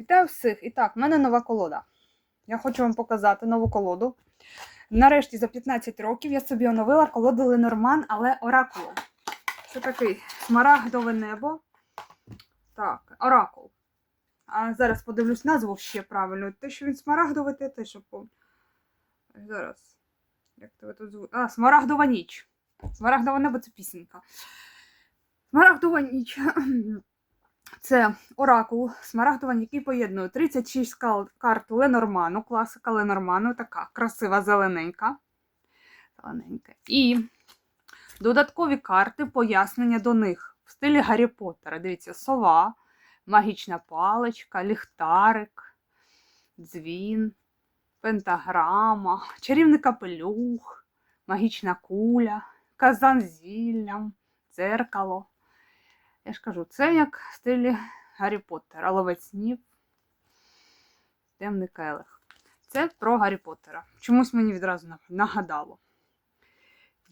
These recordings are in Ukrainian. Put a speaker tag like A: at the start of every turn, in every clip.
A: Вітаю всіх! І так, в мене нова колода. Я хочу вам показати нову колоду. Нарешті за 15 років я собі оновила колоду Ленорман, але Оракул. Це такий смарагдове небо. Так, Оракул. А зараз подивлюсь назву ще правильно. Те, що він смарагдовий, те те, що пом... Зараз. Як тебе тут звуть? А, Смарагдова ніч. Смарагдове небо це пісенька. Смарагдова ніч. Це оракул Смарагдова, який поєднує 36 кал- карт Ленорману, класика Ленорману, така красива зелененька. Зелененька. І додаткові карти, пояснення до них в стилі Гаррі Поттера. Дивіться, сова, магічна паличка, ліхтарик, дзвін, пентаграма, чарівний капелюх, магічна куля, казан з зіллям, дзеркало. Я ж кажу, це як в стилі Гаррі Поттера. Ловець снів, темний келих. Це про Гаррі Поттера. Чомусь мені відразу нагадало.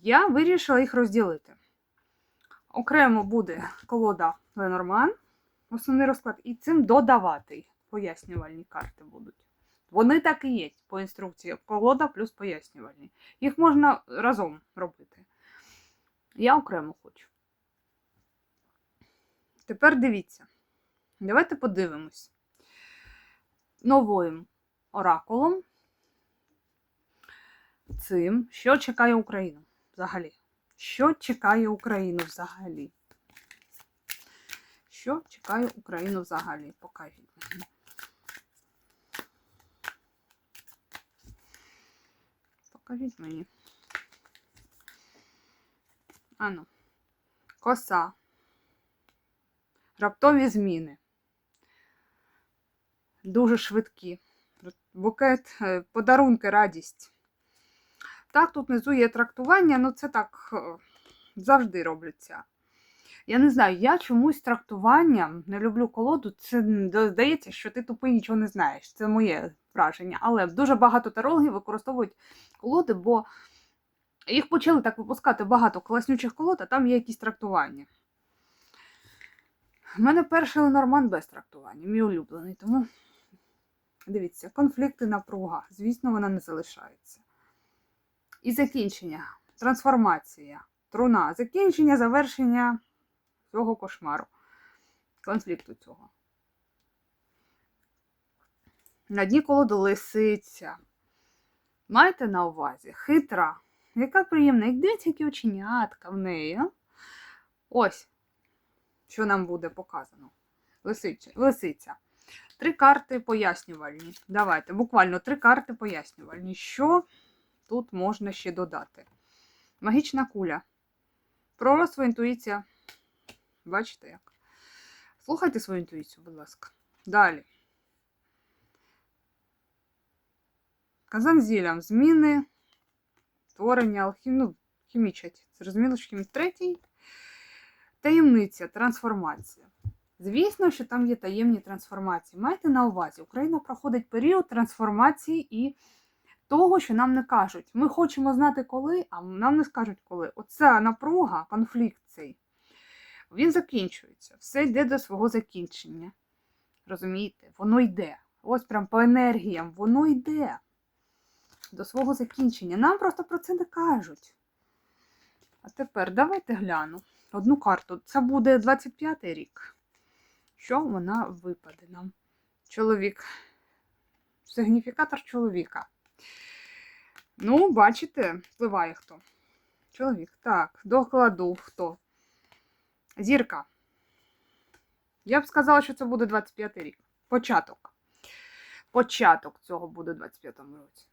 A: Я вирішила їх розділити. Окремо буде колода Ленорман, основний розклад, і цим додавати пояснювальні карти будуть. Вони так і є по інструкції. Колода плюс пояснювальні. Їх можна разом робити. Я окремо хочу. Тепер дивіться. Давайте подивимось. Новим оракулом. Цим, що чекає Україну взагалі? Що чекає Україну взагалі? Що чекає Україну взагалі? Покажіть мені. Покажіть мені. Ану. Коса. Раптові зміни. Дуже швидкі. Букет, е, подарунки, радість. Так, тут внизу є трактування, ну це так е, завжди робляться. Я не знаю, я чомусь трактуванням не люблю колоду. Це здається, що ти тупий нічого не знаєш. Це моє враження. Але дуже багато тарологів використовують колоди, бо їх почали так випускати багато класнючих колод, а там є якісь трактування. У мене перший Ленорман без трактування, мій улюблений, тому дивіться, конфлікти, напруга. Звісно, вона не залишається. І закінчення, трансформація, труна, закінчення, завершення цього кошмару, конфлікту цього. На дні колоди лисиця. Майте на увазі, хитра, яка приємна, як дивіться, які оченятка в неї. Ось що нам буде показано. Лисиця. Лисиця. Три карти пояснювальні. Давайте, буквально три карти пояснювальні. Що тут можна ще додати? Магічна куля. Пророцтво, інтуїція. Бачите як? Слухайте свою інтуїцію, будь ласка. Далі. Казан з зіллям. Зміни, творення, алхім... ну, хімічать. Зрозуміло, що хімічать. Третій таємниця, трансформація. Звісно, що там є таємні трансформації. Майте на увазі, Україна проходить період трансформації і того, що нам не кажуть. Ми хочемо знати коли, а нам не скажуть коли. Оця напруга, конфлікт цей, він закінчується. Все йде до свого закінчення. Розумієте? Воно йде. Ось прям по енергіям, воно йде до свого закінчення. Нам просто про це не кажуть. А тепер давайте гляну одну карту. Це буде 25-й рік. Що вона випаде нам? Чоловік. Сигніфікатор чоловіка. Ну, бачите, впливає хто. Чоловік. Так, докладу хто? Зірка. Я б сказала, що це буде 25-й рік. Початок. Початок цього буде у 25-му році.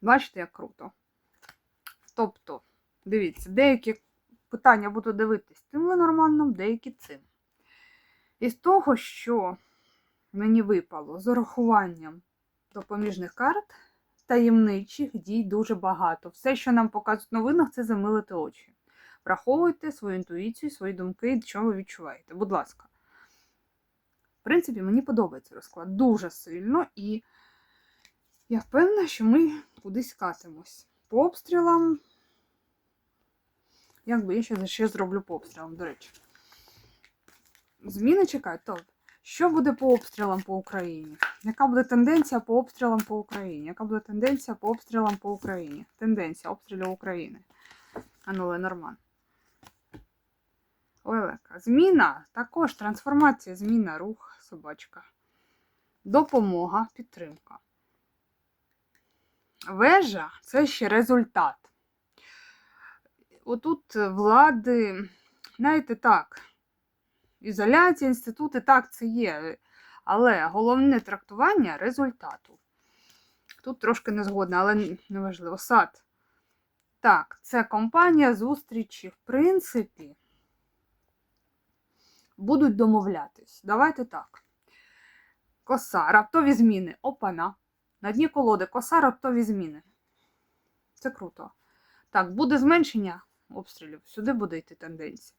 A: Бачите, як круто. Тобто, дивіться, деякі питання буду дивитись тим Ленорманом, деякі цим. І з того, що мені випало з урахуванням допоміжних карт, таємничих дій дуже багато. Все, що нам показують в новинах, це замилити очі. Враховуйте свою інтуїцію, свої думки, що ви відчуваєте. Будь ласка. В принципі, мені подобається розклад дуже сильно, і я впевнена, що ми кудись катимось. По обстрілам Якби я ще ще зроблю по обстрілам, до речі. Зміни чекають. Тобто, що буде по обстрілам по Україні? Яка буде тенденція по обстрілам по Україні? Яка буде тенденція по обстрілам по Україні? Тенденція обстрілів України. Ану, Ленорман. Лелека. Зміна, також трансформація, зміна, рух, собачка. Допомога, підтримка. Вежа це ще результат. Отут влади, знаєте, так, ізоляція, інститути, так, це є. Але головне трактування результату. Тут трошки не згодна, але неважливо. Сад. Так, це компанія зустрічі, в принципі, будуть домовлятись. Давайте так. Коса, раптові зміни. Опана. На дні колоди коса, раптові зміни. Це круто. Так, буде зменшення обстрілів. Сюди буде йти тенденція.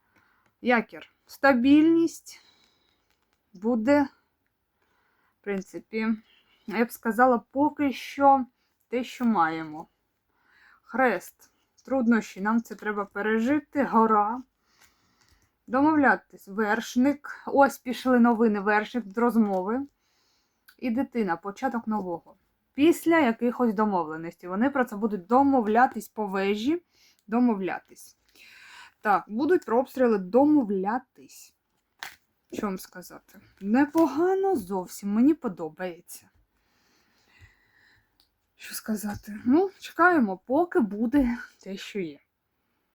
A: Якір. Стабільність буде, в принципі, я б сказала, поки що те, що маємо. Хрест. Труднощі. Нам це треба пережити. Гора. Домовлятись. Вершник. Ось пішли новини. Вершник з розмови. І дитина. Початок нового. Після якихось домовленостей. Вони про це будуть домовлятись по вежі. Домовлятись. Так, будуть про обстріли домовлятись. Що вам сказати? Непогано зовсім, мені подобається. Що сказати? Ну, чекаємо, поки буде те, що є.